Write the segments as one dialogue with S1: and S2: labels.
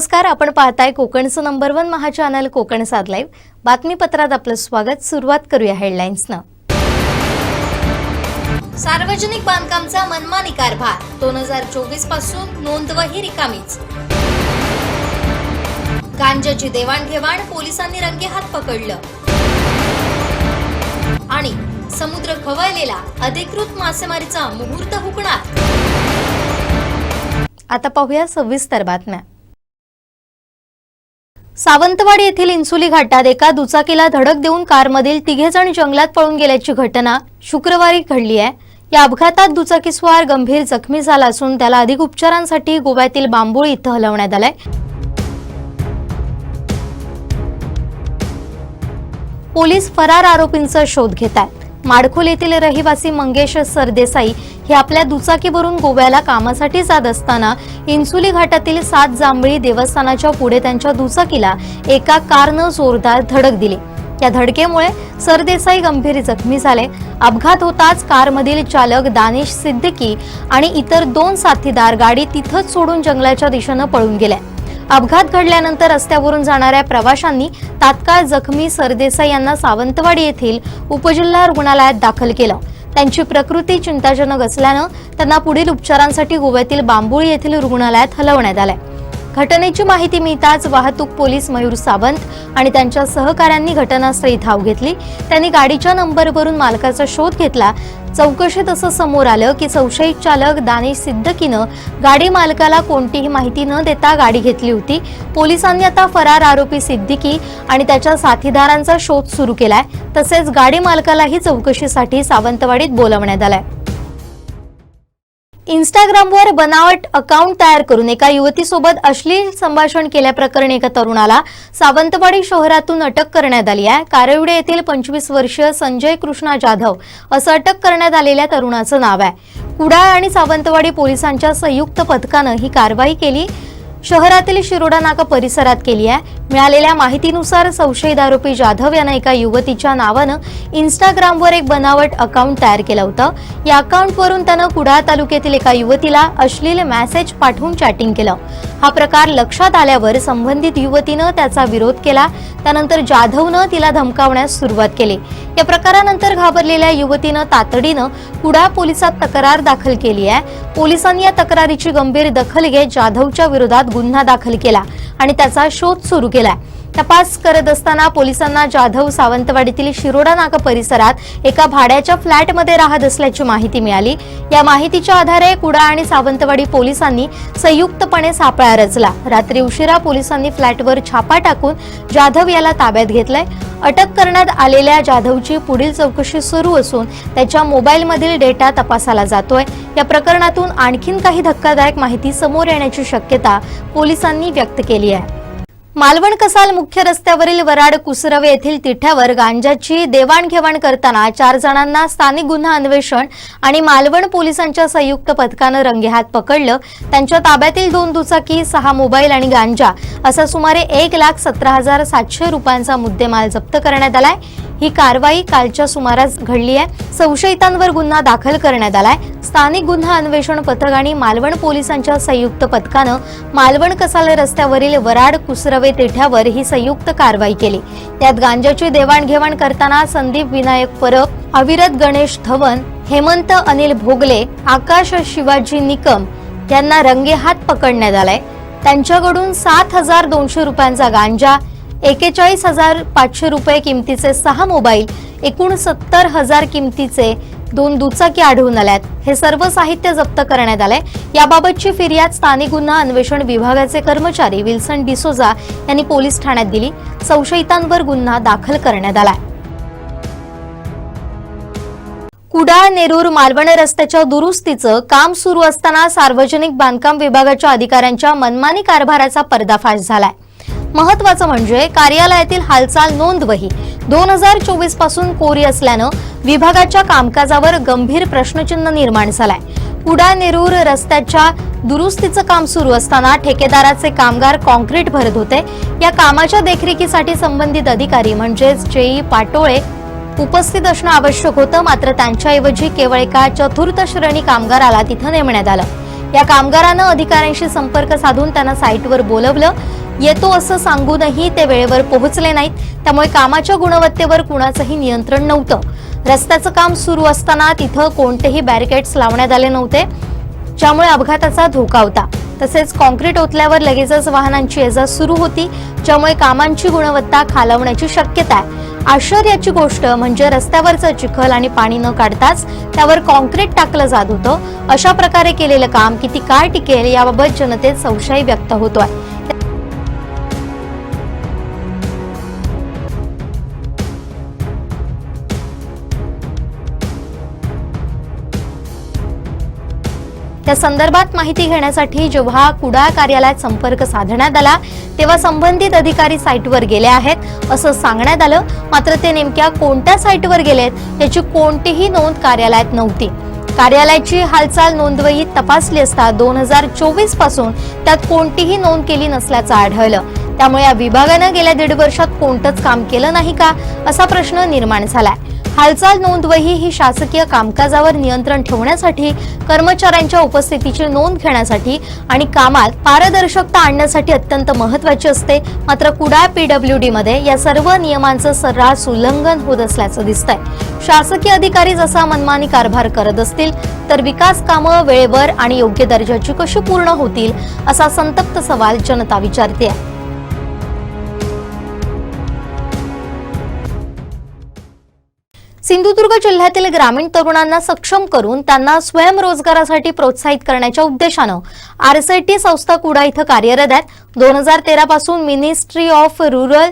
S1: नमस्कार आपण पाहताय कोकणचं नंबर वन महाचॅनल कोकण साध लाईव्ह बातमीपत्रात आपलं स्वागत. सुरुवात करूया हेडलाईन्सनं सार्वजनिक बांधकामचा मनमानी कारभार दोन हजार चोवीसपासून नोंदवही रिकामीच. गांजाची देवाणघेवाण पोलिसांनी रंगेहात पकडलं. आणि समुद्र खवळलेला अधिकृत मासेमारीचा मुहूर्त हुकणार. आता पाहूया सविस्तर बातम्या. सावंतवाडी येथील इन्सुली घाटात एका दुचाकीला धडक देऊन कारमधील तिघे जण जंगलात पळून गेल्याची घटना शुक्रवारी घडली आहे. या अपघातात दुचाकीस्वार गंभीर जखमी झाला असून त्याला अधिक उपचारांसाठी गोव्यातील बांबोळी इथं हलवण्यात आलंय. पोलीस फरार आरोपींचा शोध घेत आहेत माडखोल येथील रहिवासी मंगेश सरदेसाई हे आपल्या दुचाकीवरून गोव्याला कामासाठी जात असताना इन्सुली घाटातील सात जांभळी देवस्थानाच्या पुढे त्यांच्या दुचाकीला एका कारनं जोरदार धडक दिली. या धडकेमुळे सरदेसाई गंभीर जखमी झाले. अपघात होताच कारमधील चालक दानिश सिद्दीकी आणि इतर दोन साथीदार गाडी तिथंच सोडून जंगलाच्या दिशेनं पळून गेल्या. अपघात घडल्यानंतर रस्त्यावरून जाणाऱ्या प्रवाशांनी तात्काळ जखमी सरदेसाई यांना सावंतवाडी येथील उपजिल्हा रुग्णालयात दाखल केलं. त्यांची प्रकृती चिंताजनक असल्यानं त्यांना पुढील उपचारांसाठी गोव्यातील बांबोळी येथील रुग्णालयात हलवण्यात आलंय. घटनेची माहिती मिळताच वाहतूक पोलीस मयूर सावंत आणि त्यांच्या सहकाऱ्यांनी घटनास्थळी धाव घेतली. त्यांनी गाडीच्या नंबरवरून मालकाचा शोध घेतला. चौकशीत असं समोर आलं की संशयित चालक दानिश सिद्दकीनं गाडी मालकाला कोणतीही माहिती न देता गाडी घेतली होती. पोलिसांनी आता फरार आरोपी सिद्दीकी आणि त्याच्या साथीदारांचा शोध सुरू केलाय. तसेच गाडी मालकालाही चौकशीसाठी सावंतवाडीत बोलवण्यात आलाय. इंस्टाग्रामवर बनावट अकाउंट तयार करून एका युवतीसोबत अश्लील संभाषण केल्याप्रकरणी एका तरुणाला सावंतवाडी शहरातून अटक करण्यात आली आहे. कारेवडे येथील पंचवीस वर्षीय संजय कृष्णा जाधव असं अटक करण्यात आलेल्या तरुणाचं नाव आहे. कुडाळ आणि सावंतवाडी पोलिसांच्या संयुक्त पथकानं ही कारवाई केली. शहरातील शिरोडा नाका परिसरात केली आहे. मिळालेल्या माहितीनुसार संशयित आरोपी जाधव यानं एका युवतीच्या नावानं इंस्टाग्रामवर एक बनावट अकाउंट तयार केलं होतं. या अकाउंटवरून त्यानं कुडाळ तालुक्यातील एका युवतीला अश्लील मेसेज पाठवून चॅटिंग केलं. हा प्रकार लक्षात आल्यावर संबंधित युवतीनं त्याचा विरोध केला. त्यानंतर जाधवनं तिला धमकावण्यास सुरुवात केली. या प्रकारानंतर घाबरलेल्या युवतीनं तातडीनं कुडाळ पोलिसात तक्रार दाखल केली आहे. पोलिसांनी या तक्रारीची गंभीर दखल घेत जाधवच्या विरोधात गुन्हा दाखल केला आणि त्याचा शोध सुरू केलाय तपास करत असताना पोलिसांना जाधव सावंतवाडीतील शिरोडा नाका परिसरात एका भाड्याच्या फ्लॅटमध्ये राहत असल्याची माहिती मिळाली. या माहितीच्या आधारे कुडा आणि सावंतवाडी पोलिसांनी संयुक्तपणे सापळा रचला. रात्री उशिरा पोलिसांनी फ्लॅटवर छापा टाकून जाधव याला ताब्यात घेतलंय. अटक करण्यात आलेल्या जाधवची पुढील चौकशी सुरू असून त्याच्या मोबाईलमधील डेटा तपासाला जातोय. या प्रकरणातून आणखीन काही धक्कादायक माहिती समोर येण्याची शक्यता पोलिसांनी व्यक्त केली आहे. मालवण कसाल मुख्य रस्त्यावरील वराड कुसरवे येथील तिठ्यावर गांजाची देवाणघेवाण करताना चार जणांना स्थानिक गुन्हा अन्वेषण आणि मालवण पोलिसांच्या संयुक्त पथकानं रंगेहात पकडलं. त्यांच्या ताब्यातील दोन दुचाकी सहा मोबाईल आणि गांजा असा सुमारे एक लाख सतरा हजार सातशे रुपयांचा मुद्देमाल जप्त करण्यात आलाय. ही कारवाई कालच्या सुमारास घडली आहे. संशयितांवर गुन्हा दाखल करण्यात आलाय. स्थानिक गुन्हा अन्वेषण पथक आणि मालवण पोलिसांच्या संयुक्त पथकानं मालवण कसाले रस्त्यावरील वराड कुसरवे तेठ्यावर ही संयुक्त कारवाई केली. त्यात गांजाची देवाणघेवाण करताना संदीप विनायक परब अविरत गणेश धवन हेमंत अनिल भोगले आकाश शिवाजी निकम यांना रंगेहात पकडण्यात आलाय. त्यांच्याकडून सात हजार दोनशे रुपयांचा गांजा एकेचाळीस हजार पाचशे रुपये किमतीचे सहा मोबाईल एकूण सत्तर हजार किमतीचे दोन दुचाकी आढळून आल्यात. हे सर्व साहित्य जप्त करण्यात आलंय. याबाबतची फिर्याद स्थानिक गुन्हा अन्वेषण विभागाचे कर्मचारी विल्सन डिसोजा यांनी पोलीस ठाण्यात दिली. संशयितांवर गुन्हा दाखल करण्यात आलाय. कुडाळ नेरूर मालवण रस्त्याच्या दुरुस्तीचं काम सुरू असताना सार्वजनिक बांधकाम विभागाच्या अधिकाऱ्यांच्या मनमानी कारभाराचा पर्दाफाश झालाय. महत्वाचं म्हणजे कार्यालयातील हालचाल नोंदवही. दोन हजार चोवीसपासून कोरी असल्यानं विभागाच्या कामकाजावर गंभीर प्रश्नचिन्ह निर्माण झालाय. कुडा नेरूर रस्त्याच्या दुरुस्तीचं काम सुरू असताना ठेकेदाराचे कामगार कॉन्क्रीट भरत होते. या कामाच्या देखरेखीसाठी संबंधित अधिकारी म्हणजेच जेई पाटोळे उपस्थित असणं आवश्यक होतं मात्र त्यांच्याऐवजी केवळ एका चतुर्थ श्रेणी कामगाराला तिथं नेमण्यात आलं. या कामगारानं अधिकाऱ्यांशी संपर्क साधून त्यांना साईटवर बोलवलं. येतो असं सांगूनही ते वेळेवर पोहोचले नाहीत. त्यामुळे कामाच्या गुणवत्तेवर कुणाचंही नियंत्रण नव्हतं. रस्त्याचं काम सुरू असताना तिथं कोणतेही बॅरिकेड्स लावण्यात आले नव्हते ज्यामुळे अपघाताचा धोका होता. तसेच कॉन्क्रीट ओतल्यावर लगेचच वाहनांची येजा सुरू होती ज्यामुळे कामांची गुणवत्ता खालावण्याची शक्यता आहे. आश्चर्याची गोष्ट म्हणजे रस्त्यावरचं चिखल आणि पाणी न काढताच त्यावर कॉन्क्रीट टाकलं जात होतं. अशा प्रकारे केलेलं काम किती काळ टिकेल याबाबत जनतेत संशय व्यक्त होतोय. त्या संदर्भात माहिती घेण्यासाठी जेव्हा कुडाळ कार्यालयात संपर्क साधण्यात आला तेव्हा संबंधित अधिकारी साईटवर गेले आहेत असं सांगण्यात आलं. मात्र ते नेमक्या कोणत्या साईटवर गेलेत याची कोणतीही नोंद कार्यालयात नव्हती. कार्यालयाची हालचाल नोंदवही तपासली असता दोन हजार चोवीसपासून त्यात कोणतीही नोंद केली नसल्याचं आढळलं. त्यामुळे या विभागानं गेल्या दीड वर्षात कोणतंच काम केलं नाही का असा प्रश्न निर्माण झालाय. हालचाल नोंदवही ही शासकीय कामकाजावर नियंत्रण ठेवण्यासाठी कर्मचाऱ्यांच्या उपस्थितीची नोंद घेण्यासाठी आणि कामात पारदर्शकता आणण्यासाठी अत्यंत महत्वाची असते. मात्र कुडाळ पीडब्ल्यूडी मध्ये या सर्व नियमांचं सर्रास उल्लंघन होत असल्याचं दिसतंय. शासकीय अधिकारी जसा मनमानी कारभार करत असतील तर विकास कामं वेळेवर आणि योग्य दर्जाची कशी पूर्ण होतील असा संतप्त सवाल जनता विचारते आहे सिंधुदुर्ग जिल्ह्यातील ग्रामीण तरुणांना सक्षम करून त्यांना स्वयंरोजगारासाठी प्रोत्साहित करण्याच्या उद्देशानं आरसेटी संस्था कुडा इथं कार्यरत आहेत दोन हजार तेरापासून मिनिस्ट्री ऑफ रुरल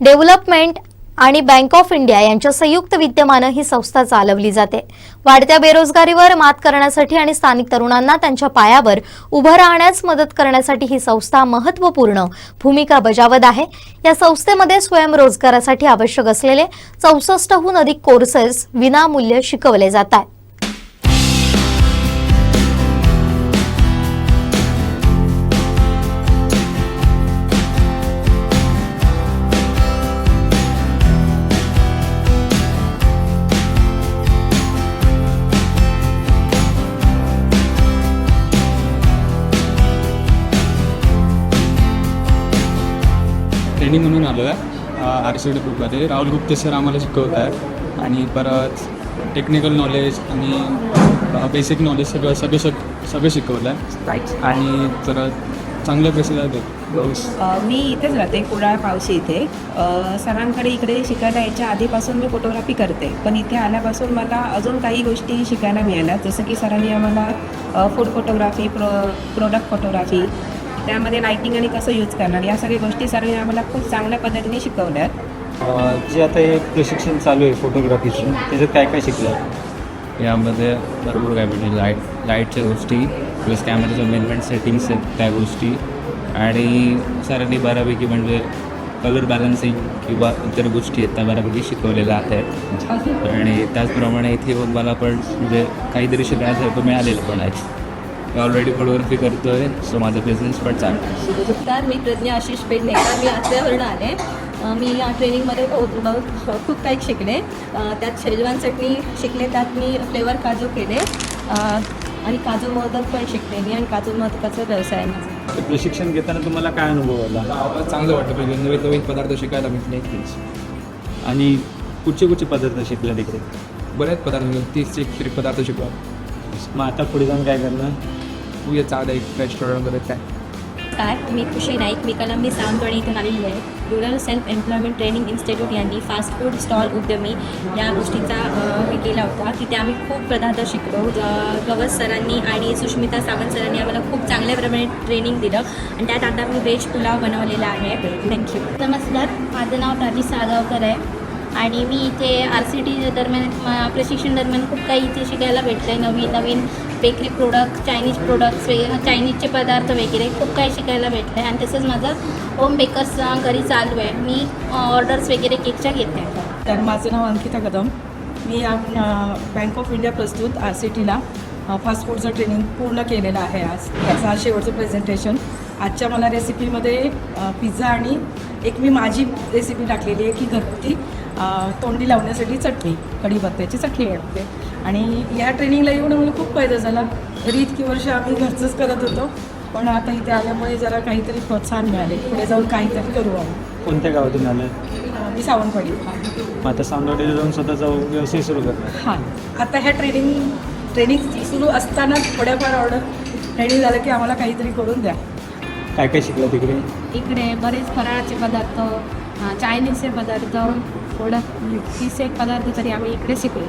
S1: डेव्हलपमेंट आणि बँक ऑफ इंडिया यांच्या संयुक्त विद्यमानं ही संस्था चालवली जाते. वाढत्या बेरोजगारीवर मात करण्यासाठी आणि स्थानिक तरुणांना त्यांच्या पायावर उभं राहण्यास मदत करण्यासाठी ही संस्था महत्त्वपूर्ण भूमिका बजावत आहे. या संस्थेमध्ये स्वयंरोजगारासाठी आवश्यक असलेले चौसष्टहून अधिक कोर्सेस विनामूल्य शिकवले जातात
S2: ट्रेनिंग म्हणून आलो आहे. आर सी डी ग्रुपमध्ये. राहुल गुप्ते सर आम्हाला शिकवत आहे आणि परत टेक्निकल नॉलेज आणि बेसिक नॉलेज सगळं सगळं सग सगळं शिकवलं आहे. आणि तर चांगल्या
S3: अ, मी इथेच राहते कुडाळ पावशी इथे. सरांकडे इकडे शिकायला यायच्या आधीपासून मी फोटोग्राफी करते. पण इथे आल्यापासून मला अजून काही गोष्टी शिकायला मिळाल्या. जसं की सरांनी आम्हाला food photography pro product photography त्यामध्ये लाईटिंग आणि कसं यूज करणार या सगळ्या गोष्टी सरांनी आम्हाला खूप चांगल्या पद्धतीने शिकवल्या आहेत
S4: अ, जे आता हे प्रशिक्षण चालू आहे फोटोग्राफीचं त्याच्यात काय काय शिकलं
S5: यामध्ये भरपूर काय म्हणजे लाइट लाईटच्या गोष्टी प्लस कॅमेऱ्याचं मेनमेंट सेटिंग्स आहेत त्या गोष्टी आणि सरांनी बऱ्यापैकी म्हणजे कलर बॅलन्सिंग किंवा इतर गोष्टी आहेत त्या बऱ्यापैकी शिकवलेल्या आहेत. आणि त्याचप्रमाणे इथे येऊन मला पण म्हणजे काहीतरी शिकण्यासारखं मिळालेलं पण आहे. मी ऑलरेडी फोटोग्राफी करतो आहे सो माझा बिझनेस पण चांगला
S6: मी प्रज्ञा आशिष पेडणेकर मी आत्र्यावरून आले मी या ट्रेनिंगमध्ये खूप काही शिकले. त्यात शेजवान चटणी शिकले त्यात मी फ्लेवर काजू केले. आणि काजू मोदक पण शिकले मी आणि काजू मोदकाचा व्यवसाय आहे माझा.
S4: प्रशिक्षण घेताना तुम्हाला काय अनुभव आला?
S2: चांगलं वाटतं पाहिजे. नवीन नवीन पदार्थ शिकायला भेटले.
S4: आणि कुठचे कुठचे पदार्थ शिकले तिकडे?
S2: बरेच पदार्थ. तीस एक तरी पदार्थ शिकवा
S4: मग आता पुढे जाऊन काय करणार?
S2: तू ये चांगलं एक रेस्टॉरंट वगैरे काय?
S7: काय? मी खुशी नाईक मी कलंबी सावंतवाडी इथून आलेली आहे. Rural self employment training institute यांनी फास्ट फूड स्टॉल उद्यमी या गोष्टीचा हे केला होता. तिथे आम्ही खूप पदार्थ शिकलो. गवस सरांनी आणि सुष्मिता सावंत सरांनी आम्हाला खूप चांगल्या प्रमाणे ट्रेनिंग दिलं. आणि त्यात आता मी व्हेज पुलाव बनवलेला आहे. थँक्यू
S8: नमस्कार. माझं नाव प्राची साळगावकर आहे. आणि मी इथे आर सी टी दरम्यान प्रशिक्षण दरम्यान खूप काही इथे शिकायला भेटलं आहे नवीन नवीन बेकरी प्रोडक्ट चायनीज प्रोडक्ट्स वगैरे चायनीजचे पदार्थ वगैरे खूप काही शिकायला भेटलं आहे आणि तसंच माझं होम बेकर्स घरी चालू आहे. मी ऑर्डर्स वगैरे केकच्या घेते.
S3: तर माझं नाव अंकिता कदम. मी बँक ऑफ इंडिया प्रस्तुत आर सी टीला फास्ट फूडचं ट्रेनिंग पूर्ण केलेलं आहे आज. याचं शेवटचं प्रेझेंटेशन आजच्या मला रेसिपीमध्ये पिझ्झा आणि एक मी माझी रेसिपी टाकलेली आहे की घरगुती. तोंडी लावण्यासाठी चटणी कढीपत्त्याची चटणी बनवते
S9: आणि या ट्रेनिंगला येऊन आम्हाला खूप फायदा झाला. तरी इतकी वर्ष आम्ही घरचंच करत होतो. पण आता इथे आल्यामुळे जरा काहीतरी प्रोत्साहन मिळाले. पुढे जाऊन काहीतरी करू आम्ही.
S4: कोणत्या गावातून आलं?
S9: मी सावंतवाडी.
S4: मग आता सावंतवाडीला जाऊन स्वतःचा व्यवसाय सुरू करणार
S9: हां. आता ह्या ट्रेनिंग ट्रेनिंग सुरू असतानाच थोड्याफार ऑर्डर ट्रेनिंग झालं की आम्हाला काहीतरी करून द्या.
S4: काय काय शिकलं तिकडे?
S8: इकडे बरेच फराळाचे पदार्थ चायनीजचे पदार्थ थोडं तीस एक पदार्थ तरी आम्ही इकडे शिकलो.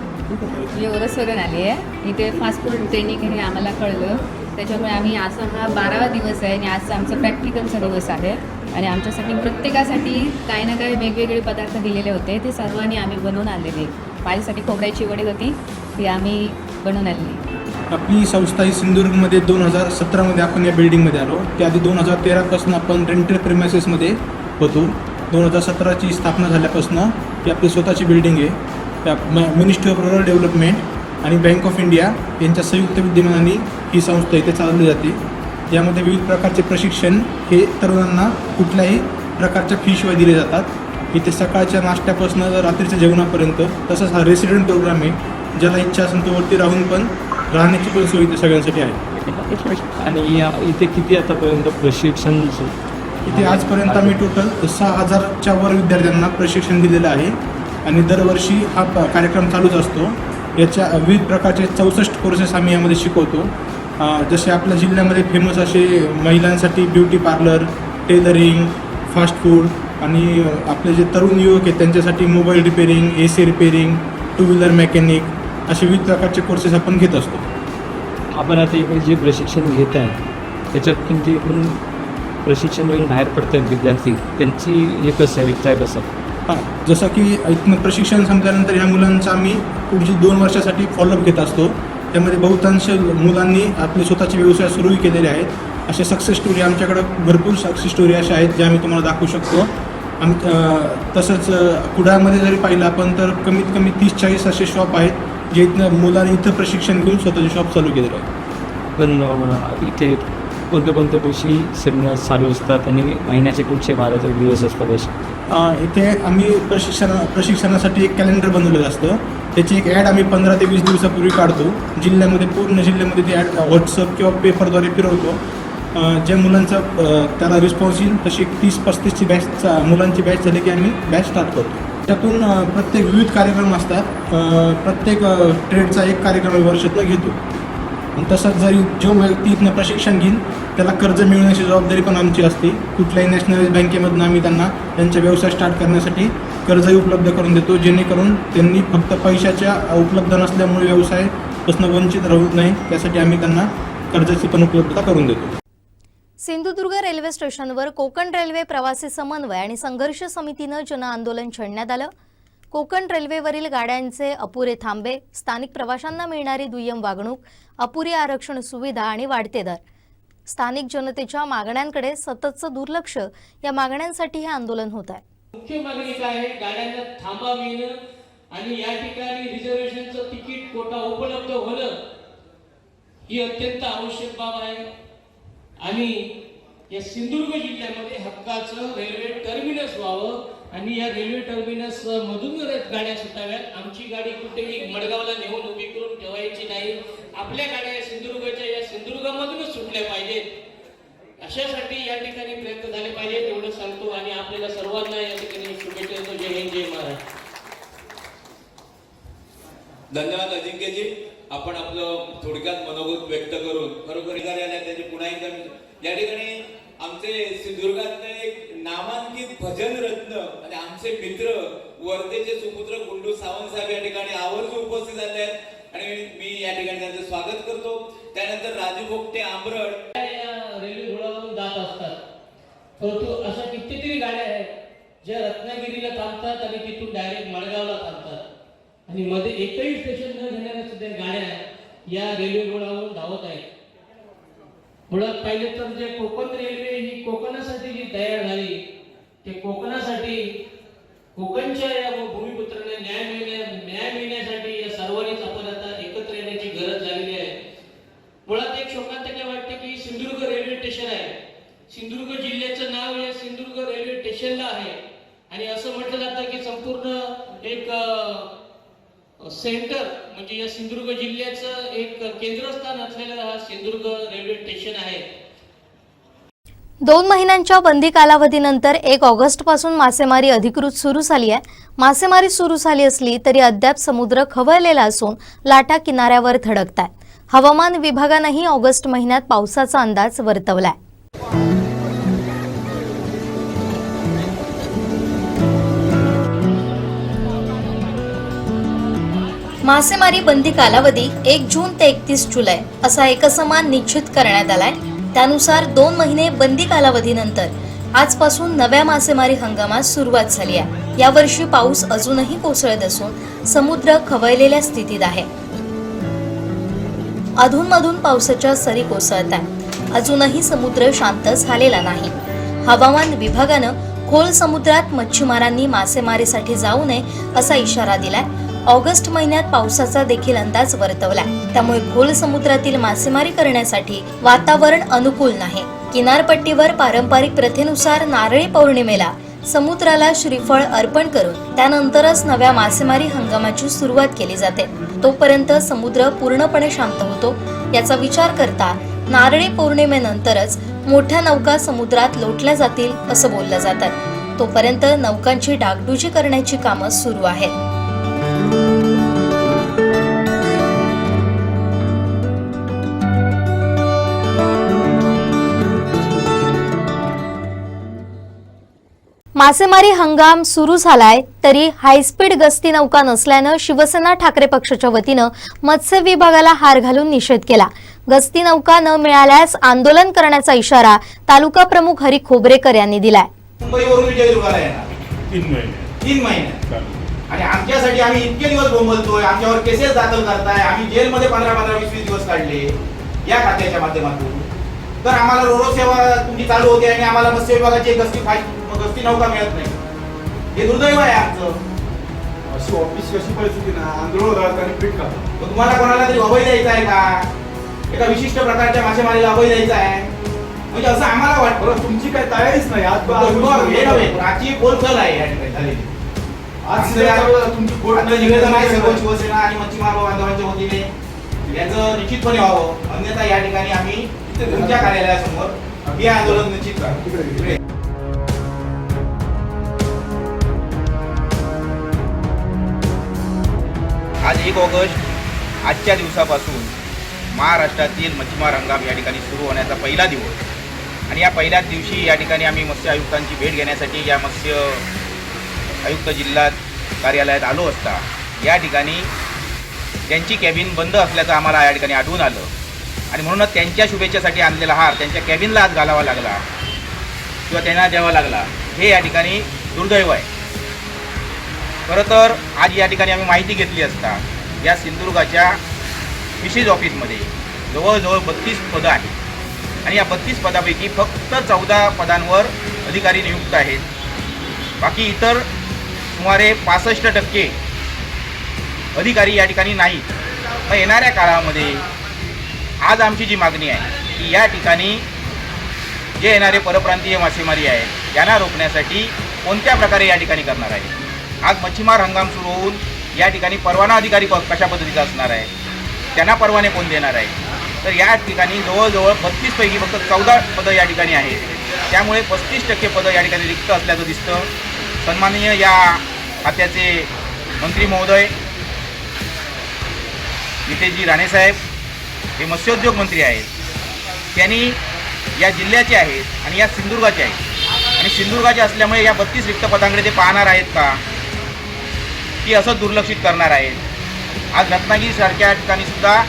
S6: मी ओरसवरून आली आहे. इथे फास्ट फूड ट्रेनिंग हे आम्हाला कळलं. त्याच्यामुळे आम्ही आज हा बारावा दिवस आहे आणि आज आमचा प्रॅक्टिकलचा दिवस आहे. आणि आमच्यासाठी प्रत्येकासाठी काही ना काही वेगवेगळे पदार्थ दिलेले होते. ते सर्वांनी आम्ही बनवून आणलेले. माझ्यासाठी खोबऱ्याची वडी होती. ती आम्ही बनवून आणली.
S10: आपली संस्था ही सिंधुदुर्गमध्ये दोन हजार सतरामध्ये आपण या बिल्डिंगमध्ये आलो. त्याआधी दोन हजार तेरापासून आपण रेंटल प्रिमायसेसमध्ये होतो. दोन हजार सतराची स्थापना झाल्यापासून ही आपली स्वतःची बिल्डिंग आहे. त्या मिनिस्ट्री ऑफ रुरल डेव्हलपमेंट आणि बँक ऑफ इंडिया यांच्या संयुक्त विद्यमानाने ही संस्था इथे चालवली जाते. यामध्ये विविध प्रकारचे प्रशिक्षण हे तरुणांना कुठल्याही प्रकारच्या फीशिवाय दिले जातात. इथे सकाळच्या नाश्त्यापासून रात्रीच्या जेवणापर्यंत तसंच हा रेसिडेंट प्रोग्राम आहे ज्याला इच्छा असेल तो वरती राहून पण राहण्याची पण सोय इथे सगळ्यांसाठी आहे.
S4: आणि या इथे किती आतापर्यंत प्रशिक्षण
S10: इथे आजपर्यंत आम्ही टोटल सहा हजारच्या वर विद्यार्थ्यांना प्रशिक्षण दिलेलं आहे. आणि दरवर्षी हा प- कार्यक्रम चालूच असतो. याच्या विविध प्रकारचे चौसष्ट कोर्सेस आम्ही यामध्ये शिकवतो. जसे आपल्या जिल्ह्यामध्ये फेमस असे महिलांसाठी beauty parlour tailoring fast food आणि आपले जे तरुण युवक आहेत त्यांच्यासाठी mobile repairing A C repairing two wheeler mechanic असे विविध प्रकारचे कोर्सेस आपण घेत असतो.
S4: आपण आता इकडे जे प्रशिक्षण घेत आहे त्याच्यात तुमचे एकूण प्रशिक्षण घेऊन बाहेर पडत आहेत विद्यार्थी त्यांची हे कसं आहे काय कसं?
S10: हां जसं की इथनं प्रशिक्षण संपल्यानंतर ह्या मुलांचा आम्ही पुढची दोन वर्षासाठी फॉलोअप घेत असतो. त्यामध्ये बहुतांश मुलांनी आपले स्वतःचे व्यवसाय सुरूही केलेले आहेत. असे सक्सेस स्टोरी आमच्याकडं भरपूर सक्सेस स्टोरी अशा आहेत ज्या आम्ही तुम्हाला दाखवू शकतो. आम तसंच कुडाळमध्ये जरी पाहिलं आपण तर कमीत कमी तीस चाळीस असे शॉप आहेत जे इथनं मुलांनी इथं प्रशिक्षण घेऊन स्वतःचे शॉप चालू केलेले आहेत.
S4: पण इथे कोणत्या कोणत्या दिवशी सेमिनार चालू असतात आणि महिन्याचे कुठचे बाराचे दिवस असतात असे?
S10: इथे आम्ही प्रशिक्षण प्रशिक्षणासाठी एक कॅलेंडर बनवलेलं असतं. त्याची एक ॲड आम्ही पंधरा ते वीस दिवसापूर्वी काढतो. जिल्ह्यामध्ये पूर्ण जिल्ह्यामध्ये ती ॲड व्हॉट्सअप किंवा पेपरद्वारे फिरवतो. ज्या मुलांचा त्याला रिस्पॉन्स येईल तशी एक तीस पस्तीसची बॅच मुलांची बॅच झाली की आम्ही बॅच स्टार्ट करतो. त्यातून प्रत्येक विविध कार्यक्रम असतात. प्रत्येक ट्रेडचा एक कार्यक्रम वर्षातनं घेतो. आणि तसंच जरी जो व्यक्ती इथनं प्रशिक्षण घेईल त्याला कर्ज मिळवण्याची जबाबदारी पण आमची असते. कुठल्याही नॅशनलाइज बँकेमधून आम्ही त्यांना त्यांचा व्यवसाय स्टार्ट करण्यासाठी कर्जही उपलब्ध करून देतो जेणेकरून त्यांनी फक्त पैशाच्या उपलब्ध नसल्यामुळे व्यवसायापासून वंचित राहू नये त्यासाठी आम्ही त्यांना कर्जाची पण उपलब्धता करून देतो.
S1: सिंधुदुर्ग रेल्वे स्टेशनवर कोकण रेल्वे प्रवासी समन्वय आणि संघर्ष समितीनं जनआंदोलन छेडण्यात आलं. कोकण रेल्वेवरील गाड्यांचे अपुरे थांबे. स्थानिक प्रवाशांना मिळणारी दुय्यम वागणूक अपुरी आरक्षण सुविधा आणि वाढते दर. स्थानिक जनतेच्या मागण्यांकडे सततचं दुर्लक्ष या मागण्यांसाठी हे आंदोलन होत आहे.
S11: मुख्य मागणी काय आहे? गाड्यांना थांबा मिळणं आणि या ठिकाणी रिझर्वेशनचं तिकीट कोटा उपलब्ध होणं ही अत्यंत आवश्यक बाब आहे. आणि या सिंधुदुर्ग जिल्ह्यामध्ये हक्काचं रेल्वे टर्मिनस व्हावं आणि या रेल्वे टर्मिनस मधून गाड्या सुटाव्यात. आमची गाडी कुठेही मडगावला नेऊन उभी करून ठेवायची नाही. आपल्या गाड्या या सिंधुदुर्गच्या या सिंधुदुर्गामधूनच सुटल्या पाहिजेत. अशासाठी या ठिकाणी प्रयत्न झाले पाहिजेत. एवढं सांगतो आणि आपल्याला सर्वांना या ठिकाणी शुभेच्छा देतो. जय हिंद जय महाराज
S12: धन्यवाद अजिंक्यजी. आपण आपलं थोडक्यात मनोगत व्यक्त करून खरोखर त्याची पुन्हा एकदा या ठिकाणी आमचे सिंधुदुर्गातले एक नामांकित भजन रत्न आमचे मित्र वर्धेचे सुपुत्र गुंडू सावंत साहेब या ठिकाणी आवर्जून उपस्थित झाले आहेत. आणि मी या ठिकाणी त्यांचं स्वागत करतो. त्यानंतर राजू भोगटे आंबरड
S11: या रेल्वे रुळावरून जात असतात. परंतु अशा कितीतरी गाड्या आहेत ज्या रत्नागिरीला थांबतात आणि तिथून डायरेक्ट मडगावला थांबतात. आणि मध्ये एकही स्टेशन न घेणाऱ्या सुद्धा गाड्या या रेल्वे रुळावरून धावत आहेत. मुळात पाहिले तर जे कोकण रेल्वे ही कोकणासाठी जी तयार झाली ते कोकणासाठी कोकणच्या या भूमिपुत्रांना न्याय मिळण्या न्याय मिळण्यासाठी या सर्वांनीच आपण आता एकत्र येण्याची गरज झालेली आहे. मुळात एक शोकांत काय वाटतं की सिंधुदुर्ग रेल्वे स्टेशन आहे. सिंधुदुर्ग जिल्ह्याचं नाव या सिंधुदुर्ग रेल्वे स्टेशनला आहे. आणि असं म्हटलं जातं की संपूर्ण एक सेंटर म्हणजे या सिंधुदुर्ग जिल्ह्याचं एक केंद्रस्थान असलेलं हा सिंधुदुर्ग रेल्वे स्टेशन आहे.
S1: दोन महिन्यांच्या बंदी कालावधीनंतर एक ऑगस्टपासून मासेमारी अधिकृत सुरू झाली आहे. मासेमारी सुरू झाली असली तरी अद्याप समुद्र खवळलेला असून लाटा किनाऱ्यावर थडकत आहेत हवामान विभागानंही ऑगस्ट महिन्यात पावसाचा अंदाज वर्तवलाय. मासेमारी बंदी कालावधी एक जून ते एकतीस जुलै असा एकसमान निश्चित करण्यात आलाय. त्यानुसार दोन महिने बंदी कालावधीनंतर आजपासून नव्या मासेमारी हंगामास सुरुवात झाली आहे. यावर्षी पाऊस अजूनही कोसळत असून समुद्र खवळलेल्या स्थितीत आहे. अधूनमधून पावसाच्या सरी कोसळत आहेत. अजूनही समुद्र शांत झालेला नाही. हवामान विभागानं खोल समुद्रात मच्छीमारांनी मासेमारीसाठी जाऊ नये असा इशारा दिलाय. ऑगस्ट महिन्यात पावसाचा देखील अंदाज वर्तवलाय त्यामुळे खोल समुद्रातील मासेमारी करण्यासाठी वातावरण अनुकूल नाही. किनारपट्टीवर पारंपरिक प्रथेनुसार नारळी पौर्णिमेला समुद्राला श्रीफळ अर्पण करून त्यानंतरच नव्या मासेमारी हंगामाची सुरुवात केली जाते. तोपर्यंत समुद्र पूर्णपणे शांत होतो. याचा विचार करता नारळी पौर्णिमेनंतरच मोठ्या नौका समुद्रात लोटल्या जातील असं बोललं जातं तोपर्यंत नौकांची डागडुजी करण्याची कामं सुरू आहेत. मासेमारी हंगाम सुरू झालाय तरी हायस्पीड गस्ती नौका नसल्यानं शिवसेना ठाकरे पक्षाच्या वतीनं मत्स्य विभागाला हार घालून निषेध केला. गस्ती नौका न मिळाल्यास आंदोलन करण्याचा इशारा तालुका प्रमुख हरी खोबरेकर यांनी दिलाय.
S12: मुंबईवरून विजयदुर्गाला येणार. तीन महिने. तीन महिने. आणि आमच्यासाठी आम्ही इतके दिवस बोंबलतोय आमच्यावर केसेस दाखल करताय आम्ही जेलमध्ये पंधरा पंधरा वीस वीस दिवस काढले या खात्याच्या माध्यमातून. तर आम्हाला रोरो सेवा तुमची चालू होते आणि आम्हाला मत्स्य विभागाची गस्ती फाय गस्ती नौका मिळत नाही. हे दुर्दैव आहे आमचं
S10: अशी ऑफिस कशी परिस्थिती ना आंदोलन घालत आणि पीठ खातात.
S12: मग तुम्हाला कोणाला तरी अभय द्यायचा आहे का? एका विशिष्ट प्रकारच्या मासेमारीला अभय द्यायचा आहे. म्हणजे असं आम्हाला वाटतं.
S10: बरं तुमची काय तयारीच नाही. आज
S12: हे नव्हे, पण आजची बोलचाल आहे या ठिकाणी. झालेली.
S10: आज तुमची
S12: आपलं निवेदन आहे सर्व शिवसेना आणि मच्छीमार बांधवांच्या वतीने. याचं निश्चितपणे व्हावं. अन्यथा या ठिकाणी आम्ही तुमच्या कार्यालयासमोर हे आंदोलन निश्चित करा. आज एक ऑगस्ट आजच्या दिवसापासून महाराष्ट्रातील मच्छीमार हंगाम या ठिकाणी सुरू होण्याचा पहिला दिवस. आणि या पहिल्याच दिवशी या ठिकाणी आम्ही मत्स्य आयुक्तांची भेट घेण्यासाठी या मत्स्य आयुक्त जिल्हा कार्यालयात आलो असता. या ठिकाणी त्यांची कॅबिन बंद असल्याचं आम्हाला या ठिकाणी आढळून आलं. आणि म्हणूनच त्यांच्या शुभेच्छेसाठी आणलेला हार त्यांच्या कॅबिनला आज घालावा लागला. किंवा त्यांना द्यावा लागला. हे या ठिकाणी दुर्दैव आहे. खरं तर आज या ठिकाणी आम्ही माहिती घेतली असता या सिंधुदुर्गाच्या विशेष ऑफिसमध्ये जवळजवळ बत्तीस पदं आहेत. आणि या बत्तीस पदापैकी फक्त चौदा पदांवर अधिकारी नियुक्त आहेत. बाकी इतर सुमारे पासष्ट टक्के अधिकारी या ठिकाणी नाहीत. मग येणाऱ्या काळामध्ये आज आमची जी मागणी आहे की या ठिकाणी जे येणारे परप्रांतीय मासेमारी आहेत यांना रोखण्यासाठी कोणत्या प्रकारे या ठिकाणी करणार आहे आज मच्छीमार हंगाम सुरू होऊन या ठिकाणी परवाना अधिकारी प कशा पद्धतीचा असणार आहे? त्यांना परवाने कोण देणार आहे? तर या ठिकाणी जवळजवळ बत्तीसपैकी फक्त चौदा पदं या ठिकाणी आहेत. त्यामुळे पस्तीस टक्के पदं या ठिकाणी रिक्त असल्याचं दिसतं. सन्माननीय या खात्याचे मंत्री महोदय नितेशजी राणेसाहेब हे मत्स्योद्योग मंत्री आहेत. त्यांनी या जिल्ह्याचे आहेत आणि या सिंधुदुर्गाचे आहेत. आणि सिंधुदुर्गाचे असल्यामुळे या बत्तीस रिक्त पदांकडे ते पाहणार आहेत का? की असं दुर्लक्षित करणार आहेत. आज रत्नागिरीसारख्या ठिकाणी सुद्धा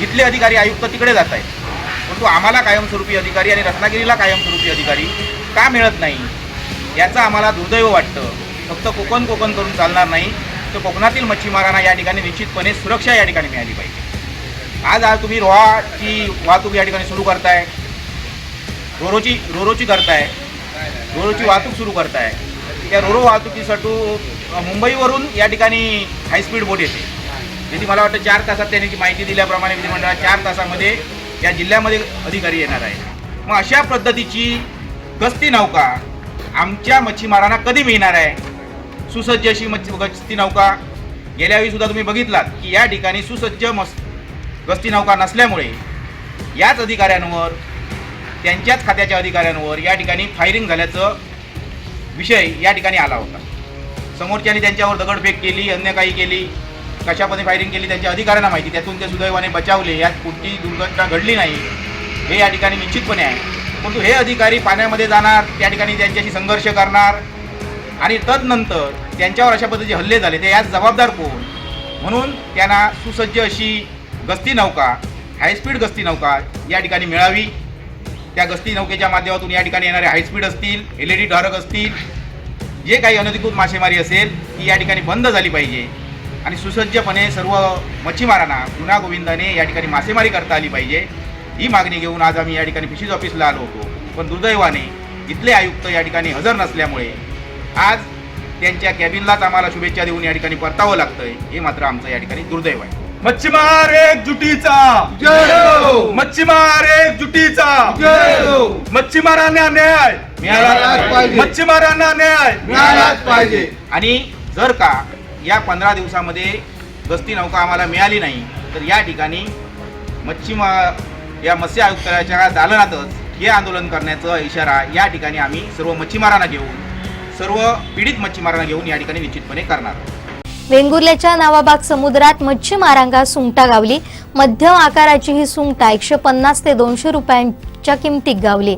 S12: इथले अधिकारी आयुक्त तिकडे जात आहेत. परंतु आम्हाला कायमस्वरूपी अधिकारी आणि रत्नागिरीला कायमस्वरूपी अधिकारी का मिळत नाही? याचं आम्हाला दुर्दैव वाटतं. फक्त कोकण कोकण करून चालणार नाही तर कोकणातील मच्छीमारांना या ठिकाणी निश्चितपणे सुरक्षा या ठिकाणी मिळाली पाहिजे. आज आज तुम्ही रोहाची वाहतूक या ठिकाणी सुरू करताय. रोरोची रोरोची करताय. रोरोची वाहतूक सुरू करताय. त्या रोरो वाहतुकीसाठी मुंबईवरून या ठिकाणी हायस्पीड बोट येते. त्याची मला वाटतं चार तासात त्यांनी जी माहिती दिल्याप्रमाणे विधिमंडळात चार तासामध्ये या जिल्ह्यामध्ये अधिकारी येणार आहे मग अशा पद्धतीची गस्ती नौका आमच्या मच्छीमारांना कधी मिळणार आहे? सुसज्ज अशी मच्छी गस्ती नौका गेल्यावेळी सुद्धा तुम्ही बघितलात की या ठिकाणी सुसज्ज मस्त गस्ती नौका नसल्यामुळे याच अधिकाऱ्यांवर त्यांच्याच खात्याच्या अधिकाऱ्यांवर या ठिकाणी फायरिंग झाल्याचं विषय या ठिकाणी आला होता. समोरच्याने त्यांच्यावर दगडफेक केली अन्य काही केली कशामध्ये फायरिंग केली त्यांच्या अधिकाऱ्यांना माहिती त्यातून ते सुदैवाने बचावले यात कुठली दुर्घटना घडली नाही हे या ठिकाणी निश्चितपणे आहे. परंतु हे अधिकारी पाण्यामध्ये जाणार त्या ठिकाणी त्यांच्याशी संघर्ष करणार आणि तदनंतर त्यांच्यावर अशा पद्धतीचे हल्ले झाले ते यात जबाबदार कोण? म्हणून त्यांना सुसज्ज अशी गस्ती नौका हायस्पीड गस्ती नौका या ठिकाणी मिळावी. त्या गस्ती नौकेच्या माध्यमातून या ठिकाणी येणारे हायस्पीड असतील एल ई डी धारक असतील जे काही अनधिकृत मासेमारी असेल ती या ठिकाणी बंद झाली पाहिजे. आणि सुसज्जपणे सर्व मच्छीमारांना गुन्हा गोविंदाने या ठिकाणी मासेमारी करता आली पाहिजे. ही मागणी घेऊन आज आम्ही या ठिकाणी फिशीज ऑफिसला आलो होतो. पण दुर्दैवाने इथले आयुक्त या ठिकाणी हजर नसल्यामुळे आज त्यांच्या कॅबिनलाच आम्हाला शुभेच्छा देऊन या ठिकाणी परतावं लागतंय हे मात्र आमचं या ठिकाणी दुर्दैव आहे.
S13: मच्छीमार एकजुटीचा मच्छीमार एकजुटीचा मच्छीमारांना न्याय.
S12: मिळालाच पाहिजे.
S13: मच्छीमारांना न्याय.
S12: पाहिजे. आणि जर का या पंधरा दिवसामध्ये गस्ती नौका आम्हाला मिळाली नाही तर या ठिकाणी मच्छीमा या मत्स्य आयुक्तालयाच्या दालनातच हे आंदोलन करण्याचा इशारा या ठिकाणी आम्ही सर्व मच्छीमारांना घेऊन सर्व पीडित मच्छीमारांना घेऊन या ठिकाणी निश्चितपणे करणार आहोत.
S1: वेंगुर्ल्याच्या नावाबाग समुद्रात मच्छीमारांगा सुंगटा गावली. मध्यम आकाराची ही सुंगटा एकशे पन्नास ते दोनशे रुपयांच्या किमतीत गावली.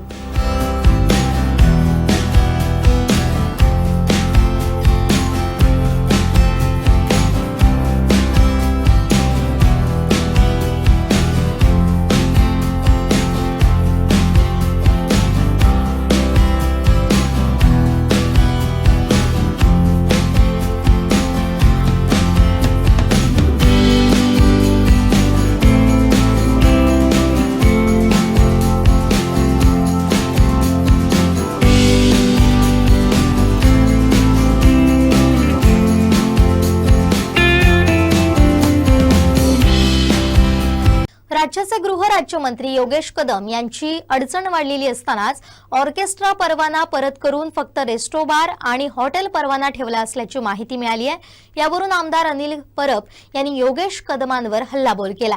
S1: राज्यमंत्री योगेश कदम यांची अडचण वाढलेली असतानाच ऑर्केस्ट्रा परवाना परत करून फक्त रेस्टो बार आणि हॉटेल परवाना ठेवला असल्याची माहिती मिळाली आहे. यावरून आमदार अनिल परब यांनी योगेश कदमांवर हल्लाबोल केला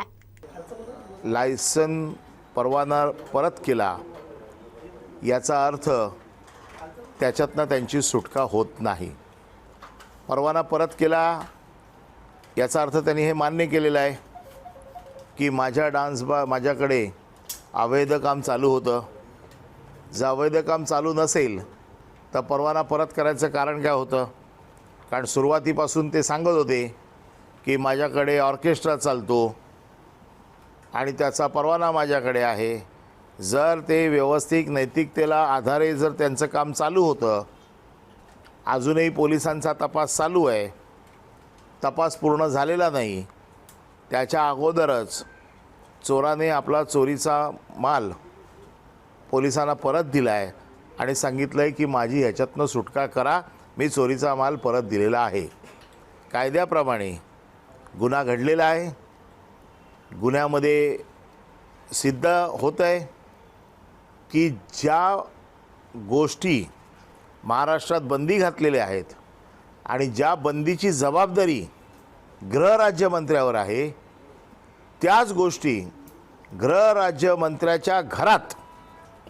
S14: लायसन परवाना परत केला याचा अर्थ त्याच्यातनं त्यांची सुटका होत नाही. परवाना परत केला याचा अर्थ त्यांनी हे मान्य केलेलं आहे. की माझ्या डान्स बा माझ्याकडे अवैध काम चालू होतं. जर अवैध काम चालू नसेल तर परवाना परत करायचं कारण काय होतं? कारण सुरुवातीपासून ते सांगत होते की माझ्याकडे ऑर्केस्ट्रा चालतो आणि त्याचा परवाना माझ्याकडे आहे. जर ते व्यवस्थित नैतिकतेला आधारे जर त्यांचं काम चालू होतं अजूनही पोलिसांचा तपास चालू आहे. तपास पूर्ण झालेला नाही. त्याच्या अगोदरच चोराने आपला चोरीचा माल पोलिसांना परत दिला आहे आणि सांगितलं आहे की माझी ह्याच्यातनं सुटका करा मी चोरीचा माल परत दिलेला आहे. कायद्याप्रमाणे गुन्हा घडलेला आहे. गुन्ह्यामध्ये सिद्ध होतं आहे की ज्या गोष्टी महाराष्ट्रात बंदी घातलेल्या आहेत आणि ज्या बंदीची जबाबदारी गृहराज्यमंत्र्यावर आहे त्याच गोष्टी गृहराज्यमंत्र्याच्या घरात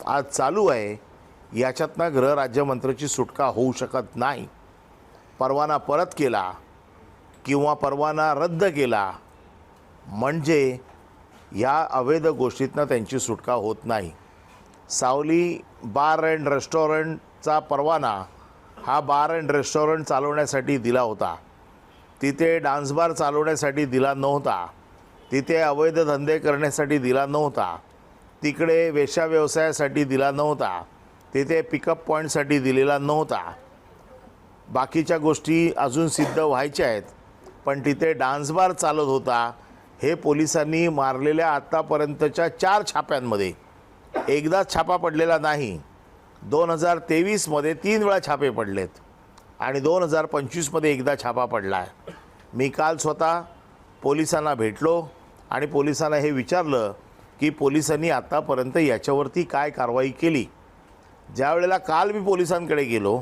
S14: आज चालू आहे. याच्यातनं गृहराज्यमंत्र्याची सुटका होऊ शकत नाही. परवाना परत केला किंवा परवाना रद्द केला म्हणजे या अवैध गोष्टीतनं त्यांची सुटका होत नाही. सावली बार अँड रेस्टॉरंटचा परवाना हा बार अँड रेस्टॉरंट चालवण्यासाठी दिला होता. तिथे डान्स बार चालवण्यासाठी दिला नव्हता. तिथे अवैध धंदे करण्यासाठी दिला नव्हता. तिकडे वेश्या व्यवसायासाठी दिला नव्हता. तिथे पिकअप पॉईंटसाठी दिलेला नव्हता. बाकीच्या गोष्टी अजून सिद्ध व्हायच्या आहेत. पण तिथे डान्स बार चालत होता. हे पोलिसांनी मारलेल्या आत्तापर्यंतच्या चार छाप्यांमध्ये. एकदाच छापा पडलेला नाही. दोन हजार तेवीसमध्ये तीन वेळा छापे पडलेत. आणि दोन हजार पंचवीसमध्ये एकदा छापा पडला आहे मी काल स्वतः पोलिसांना भेटलो. आणि पोलिसाला हे विचारलं की पोलिसांनी आत्तापर्यंत याच्यावरती काय कारवाई केली. ज्यावेळेला काल मी पोलिसांकडे गेलो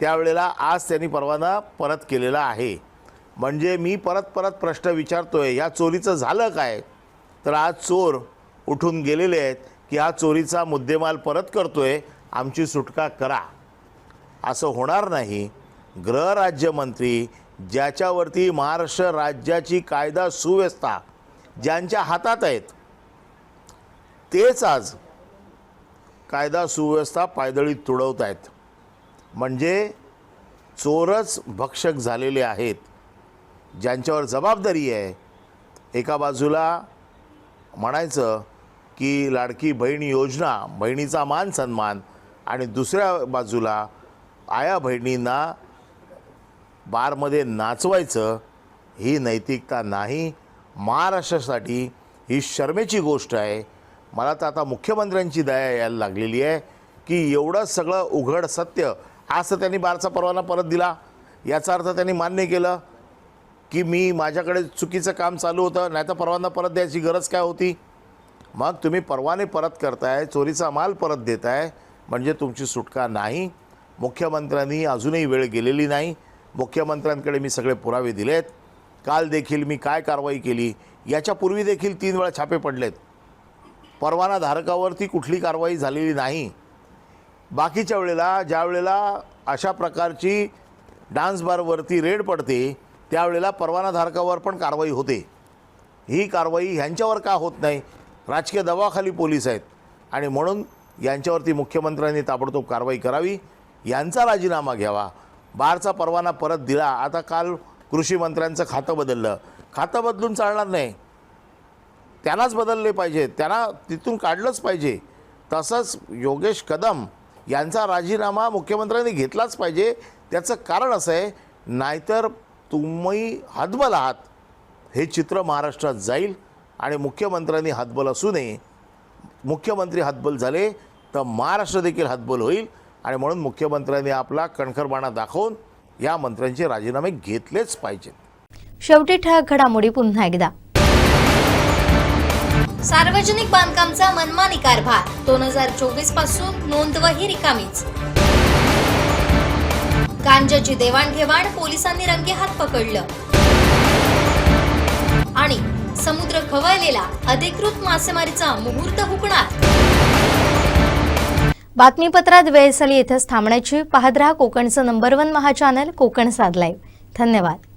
S14: त्यावेळेला आज त्यांनी परवाना परत केलेला आहे. म्हणजे मी परत परत प्रश्न विचारतो आहे या चोरीचं झालं काय? तर आज चोर उठून गेलेले आहेत की हा चोरीचा मुद्देमाल परत करतो आहे आमची सुटका करा. असं होणार नाही. गृहराज्यमंत्री ज्याच्यावरती महाराष्ट्र राज्याची कायदा सुव्यवस्था ज्यांच्या हातात आहेत. तेच आज कायदा सुव्यवस्था पायदळीत तुडवत आहेत म्हणजे चोरच भक्षक झालेले आहेत. ज्यांच्यावर जबाबदारी आहे. एका बाजूला म्हणायचं की लाडकी बहीण योजना बहिणीचा मान सन्मान आणि दुसऱ्या बाजूला आया बहिणींना बारमध्ये नाचवायचं ही नैतिकता नाही महाराष्ट्रासाठी ही शर्मेची गोष्ट आहे. मला तर आता मुख्यमंत्र्यांची दया यायला लागलेली आहे की एवढं सगळं उघड सत्य आज तर त्यांनी बारचा परवाना परत दिला. याचा अर्थ त्यांनी मान्य केलं की मी माझ्याकडे चुकीचं काम चालू होतं नाही तर परवाना परत द्यायची गरज काय होती? मग तुम्ही परवाने परत करताय चोरीचा माल परत देताय म्हणजे तुमची सुटका नाही. मुख्यमंत्र्यांनी अजूनही वेळ गेलेली नाही. मुख्यमंत्र्यांकडे मी सगळे पुरावे दिलेत. काल देखील मी काय कारवाई केली याच्यापूर्वी देखील तीन वेळा छापे पडलेत. परवाना धारकावरती कुठली कारवाई झालेली नाही. बाकीच्या वेळेला ज्या वेळेला अशा प्रकारची डान्स बारवरती रेड पडते त्यावेळेला परवाना धारकावर पण कारवाई होते. ही कारवाई ह्यांच्यावर का होत नाही? राजकीय दबावाखाली पोलीस आहेत आणि म्हणून यांच्यावरती मुख्यमंत्र्यांनी ताबडतोब कारवाई करावी यांचा राजीनामा घ्यावा. बारचा परवाना परत दिला. आता काल कृषी मंत्र्यांचं खातं बदललं. खातं बदलून चालणार नाही. त्यांनाच बदलले पाहिजे. त्यांना तिथून काढलंच पाहिजे. तसंच योगेश कदम यांचा राजीनामा मुख्यमंत्र्यांनी घेतलाच पाहिजे. त्याचं कारण असं आहे नाहीतर तुम्ही हतबल आहात. हे चित्र महाराष्ट्रात जाईल आणि मुख्यमंत्र्यांनी हतबल असू नये. मुख्यमंत्री हतबल झाले तर महाराष्ट्र देखील हतबल होईल. आणि म्हणून मुख्यमंत्र्यांनी आपला कणखरबाणा दाखवून या मंत्र्यांचे राजीनामे घेतलेच पाहिजेत.
S1: शेवटी ठळक घडामोडी पुन्हा एकदा. सार्वजनिक बांधकामचा मनमानी कारभार. दोन हजार चोवीसपासून नोंदवही रिकामीच. गांजाची देवाणघेवाण पोलिसांनी रंगेहात पकडलं. आणि समुद्र खवळलेला अधिकृत मासेमारीचा मुहूर्त हुकणार. बातमीपत्रात वेळ झाली इथंच थांबण्याची. पाहत राहा कोकणचं नंबर वन महाचॅनल कोकण साध लाईव्ह धन्यवाद.